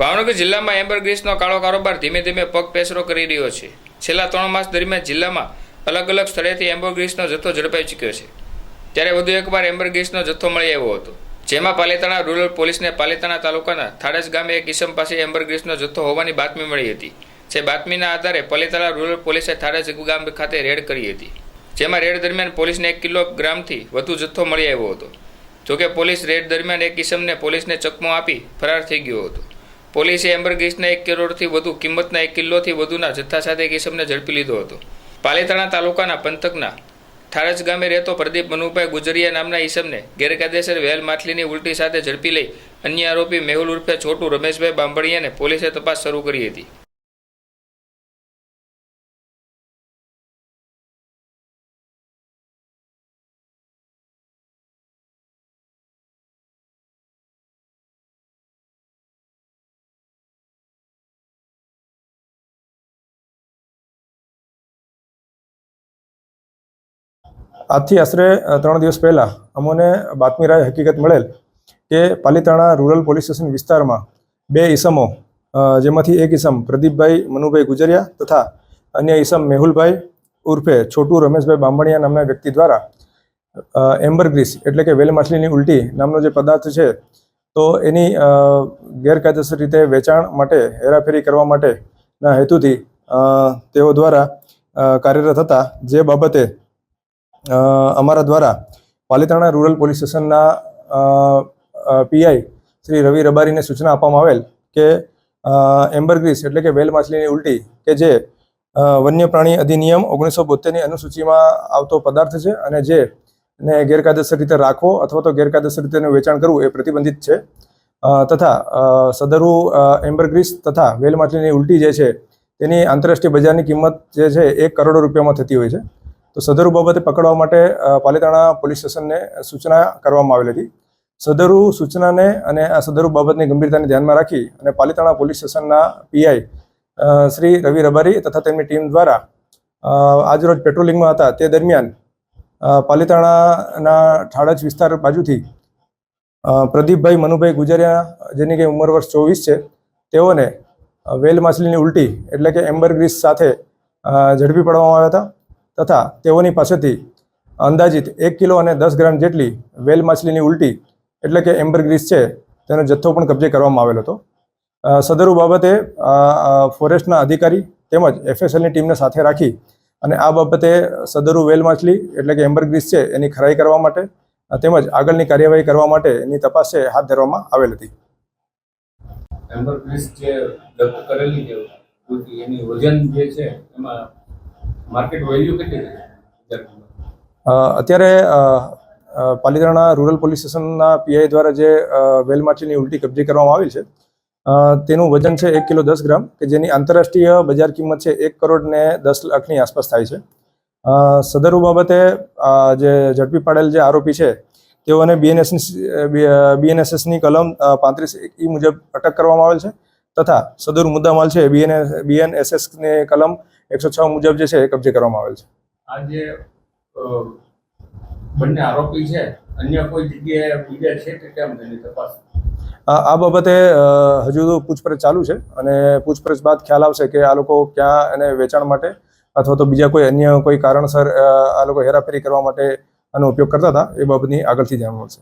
ભાવનગર જિલ્લામાં એમ્બરગ્રીસનો કાળો કારોબાર ધીમે ધીમે પગ પેસરો કરી રહ્યો છે. છેલ્લા ત્રણ માસ દરમિયાન જિલ્લામાં અલગ અલગ સ્થળેથી એમ્બરગ્રીસનો જથ્થો ઝડપાઈ ચૂક્યો છે. ત્યારે વધુ એકવાર એમ્બરગ્રીસનો જથ્થો મળી આવ્યો હતો. જેમાં પાલેતાણા રૂરલ પોલીસને પાલેતાણા તાલુકાના થાડસ ગામે એક કિસમ પાસે એમ્બરગ્રીસનો જથ્થો હોવાની બાતમી મળી હતી, જે બાતમીના આધારે પાલિતાણા રૂરલ પોલીસે થાડસ ગામ ખાતે રેડ કરી હતી. જેમાં રેડ દરમિયાન પોલીસને એક કિલોગ્રામથી વધુ જથ્થો મળી આવ્યો હતો. જોકે પોલીસ રેડ દરમિયાન એક કિસમને પોલીસને ચકમો આપી ફરાર થઈ ગયો હતો. પોલીસે એમ્બર ગ્રીસના એક કરોડથી વધુ કિંમતના એક કિલ્લોથી વધુના જથ્થા સાથે કિસમને ઝડપી લીધો હતો. પાલિતાણા તાલુકાના પંથકના થારજ ગામે રહેતો પ્રદીપ મનુભાઈ ગુજરિયા નામના ઈસમને ગેરકાયદેસર વેલ માછલીની ઉલટી સાથે ઝડપી લઈ અન્ય આરોપી મેહુલ ઉર્ફે છોટુ રમેશભાઈ બાંભણિયાને પોલીસે તપાસ શરૂ કરી હતી. આજથી આશરે ત્રણ દિવસ પહેલાં અમોને બાતમી રાય હકીકત મળેલ કે પાલિતાણા રૂરલ પોલીસ સ્ટેશન વિસ્તારમાં બે ઈસમો જેમાંથી એક ઈસમ પ્રદીપભાઈ મનુભાઈ ગુજરિયા તથા અન્ય ઈસમ મેહુલભાઈ ઉર્ફે છોટુ રમેશભાઈ બામણિયા નામના વ્યક્તિ દ્વારા એમ્બરગ્રીસ એમ્બર ગ્રીસ એટલે કે વેલ માછલીની ઉલટી નામનો જે પદાર્થ છે, તો એની ગેરકાયદેસર રીતે વેચાણ માટે, હેરાફેરી કરવા માટેના હેતુથી તેઓ દ્વારા કાર્યરત હતા. જે બાબતે અમારા દ્વારા પાલિતાણા રૂરલ પોલીસ સ્ટેશનના પીઆઈ શ્રી રવિ રબારીને સૂચના આપવામાં આવેલ કે એમ્બરગ્રીસ એટલે કે વેલ માછલીની ઉલટી કે જે વન્ય પ્રાણી અધિનિયમ ઓગણીસો બોતેરની અનુસૂચિમાં આવતો પદાર્થ છે અને જે ને ગેરકાયદેસર રીતે રાખવો અથવા તો ગેરકાયદેસર રીતે વેચાણ કરવું એ પ્રતિબંધિત છે. તથા સદરુ એમ્બરગ્રીસ તથા વેલ માછલીની ઉલટી જે છે તેની આંતરરાષ્ટ્રીય બજારની કિંમત જે છે એક કરોડ રૂપિયામાં થતી હોય છે. તો સદરુ બાબતે પકડવા માટે પાલિતાણા પોલીસ સ્ટેશનને સૂચના કરવામાં આવેલી હતી. સદરુ સૂચનાને અને આ સદરુ બાબતની ગંભીરતાને ધ્યાનમાં રાખી અને પાલિતાણા પોલીસ સ્ટેશનના પીઆઈ શ્રી રવિ રબારી તથા તેમની ટીમ દ્વારા આજરોજ પેટ્રોલિંગમાં હતા. તે દરમિયાન પાલિતાણાના ઠાડજ વિસ્તાર બાજુથી પ્રદીપભાઈ મનુભાઈ ગુજરિયા, જેની કે ઉંમર વર્ષ ચોવીસ છે, તેઓને વેલ માછલીની ઉલટી એટલે કે એમ્બર ગ્રીસ સાથે ઝડપી પાડવામાં આવ્યા હતા. તથા તેઓની પાસેથી અંદાજિત એક કિલો અને દસ ગ્રામ જેટલી વેલ માછલીની ઉલટી, એટલે કે એમ્બરગ્રીસ છે, તેનો જથ્થો પણ કબજે કરવામાં આવેલો હતો. સદરુ બાબતે ફોરેસ્ટના અધિકારી તેમજ એફએસએલની ટીમને સાથે રાખી અને આ બાબતે સદરુ વેલ માછલી, એટલે કે એમ્બરગ્રીસ છે, એની ખરાઈ કરવા માટે તેમજ આગળની કાર્યવાહી કરવા માટે એની તપાસ છે હાથ ધરવામાં આવેલ હતી. એમ્બરગ્રીસ જે કરેલી છે એની વજન જે છે, એમાં માર્કેટ વેલ્યુ કેટલી અત્યારે પાલિતાણા રૂરલ પોલીસ સ્ટેશનના પીઆઈ દ્વારા જે વેલ માછલીની ઉલટી કબજે કરવામાં આવી છે તેનું વજન છે એક કિલો દસ ગ્રામ, કે જેની આંતરરાષ્ટ્રીય બજાર કિંમત છે એક કરોડ ને દસ લાખની આસપાસ થાય છે. સદરુ બાબતે જે ઝડપી પાડેલ જે આરોપી છે તેઓને બીએનએસની બીએનએસએસની કલમ પાંત્રીસ ઈ મુજબ અટક કરવામાં આવેલ છે, તથા સદરુ મુદ્દામાલ છે બીએનએસ બીએનએસએસની કલમ એકસો છ મુજબ જે છે એ કબજે કરવામાં આવેલ છે. આ જે બંને આરોપી છે અન્ય કોઈ જગ્યાએ બીજા છે કે કેમ તેની તપાસ? આ બાબતે હજુ તો પૂછપરછ ચાલુ છે અને પૂછપરછ બાદ ખ્યાલ આવશે કે આ લોકો ક્યાં એને વેચાણ માટે અથવા તો બીજા કોઈ અન્ય કોઈ કારણસર આ લોકો હેરાફેરી કરવા માટે આનો ઉપયોગ કરતા હતા એ બાબતની આગળથી જાણ મળશે.